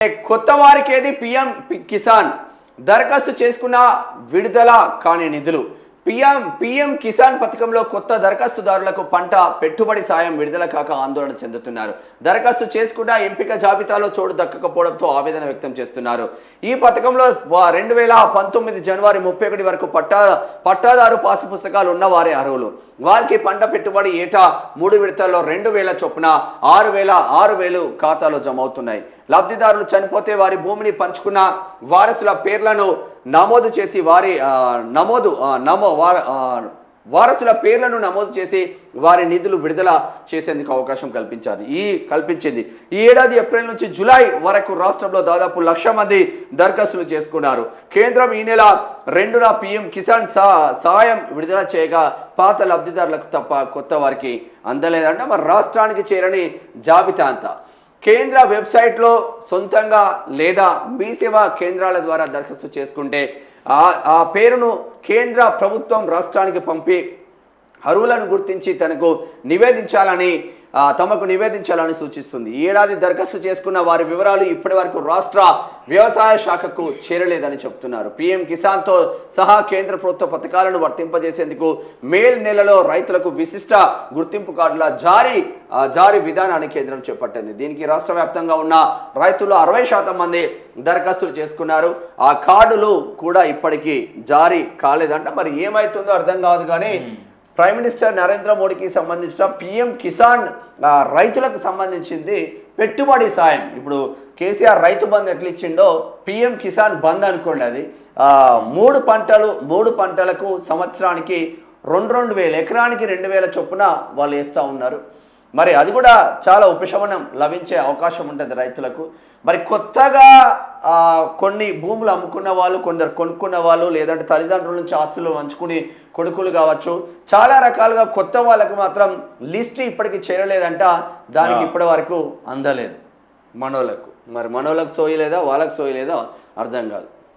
కొత్త వారికి ఏది పిఎం కిసాన్ దరఖాస్తు చేసుకున్న విడుదల కాని నిధులు. పిఎం పిఎం కిసాన్ పథకంలో కొత్త దరఖాస్తుదారులకు పంట పెట్టుబడి సాయం విడుదల కాక ఆందోళన చెందుతున్నారు. దరఖాస్తు చేసుకున్న ఎంపిక జాబితాలో చోటు దక్కకపోవడంతో ఆవేదన వ్యక్తం చేస్తున్నారు. ఈ పథకంలో రెండు వేల పంతొమ్మిది జనవరి ముప్పై ఒకటి వరకు పట్టా పట్టాదారు పాసు పుస్తకాలు ఉన్న వారే అర్హులు. వారికి పంట పెట్టుబడి ఏటా మూడు విడతల్లో రెండు వేల చొప్పున ఆరు వేల ఆరు వేలు ఖాతాలో జమ అవుతున్నాయి. లబ్ధిదారులు చనిపోతే వారి భూమిని పంచుకున్న వారసుల పేర్లను నమోదు చేసి వారి నమోదు నమో వార- వారసుల పేర్లను నమోదు చేసి వారి నిధులు విడుదల చేసేందుకు అవకాశం కల్పించాలి ఈ కల్పించింది. ఈ ఏడాది ఏప్రిల్ నుంచి జూలై వరకు రాష్ట్రంలో దాదాపు లక్ష మంది దరఖాస్తులు చేసుకున్నారు. కేంద్రం ఈ నెల రెండున పిఎం కిసాన్ సా సాయం విడుదల చేయగా పాత లబ్ధిదారులకు తప్ప కొత్త వారికి అందలేదంట. మన రాష్ట్రానికి చేరని జాబితా అంతా. కేంద్ర వెబ్సైట్లో సొంతంగా లేదా మీ సేవా కేంద్రాల ద్వారా దరఖాస్తు చేసుకుంటే ఆ ఆ పేరును కేంద్ర ప్రభుత్వం రాష్ట్రానికి పంపి అరువులను గుర్తించి తనకు నివేదించాలని తమకు నివేదించాలని సూచిస్తుంది. ఏడాది దరఖాస్తు చేసుకున్న వారి వివరాలు ఇప్పటి వరకు రాష్ట్ర వ్యవసాయ శాఖకు చేరలేదని చెప్తున్నారు. పీఎం కిసాన్తో సహా కేంద్ర ప్రభుత్వ పథకాలను వర్తింపజేసేందుకు మేల్ నెలలో రైతులకు విశిష్ట గుర్తింపు కార్డుల జారీ జారీ విధానాన్ని కేంద్రం చేపట్టింది. దీనికి రాష్ట్ర వ్యాప్తంగా ఉన్న రైతులు అరవై శాతం మంది దరఖాస్తులు చేసుకున్నారు. ఆ కార్డులు కూడా ఇప్పటికీ జారీ కాలేదంట. మరి ఏమైతుందో అర్థం కాదు కానీ ప్రైమ్ మినిస్టర్ నరేంద్ర మోడీకి సంబంధించిన పిఎం కిసాన్ రైతులకు సంబంధించింది పెట్టుబడి సాయం. ఇప్పుడు కేసీఆర్ రైతు బంధు ఎట్లా ఇచ్చిండో పిఎం కిసాన్ బంద్ అనుకోండి అది. మూడు పంటలు మూడు పంటలకు సంవత్సరానికి రెండు రెండు వేల ఎకరానికి రెండు వేల చొప్పున వాళ్ళు వేస్తూ ఉన్నారు. మరి అది కూడా చాలా ఉపశమనం లభించే అవకాశం ఉంటుంది రైతులకు. మరి కొత్తగా కొన్ని భూములు అమ్ముకున్న వాళ్ళు కొందరు కొనుక్కున్న వాళ్ళు లేదంటే తల్లిదండ్రుల నుంచి ఆస్తులు పంచుకుని కొడుకులు కావచ్చు. చాలా రకాలుగా కొత్త వాళ్ళకు మాత్రం లిస్ట్ ఇప్పటికి చేరలేదంట. దానికి ఇప్పటి వరకు అందలేదు. మనోళ్ళకు. మరి మనోళ్ళకు సోయలేదా వాళ్ళకు సోయలేదా అర్థం కాదు.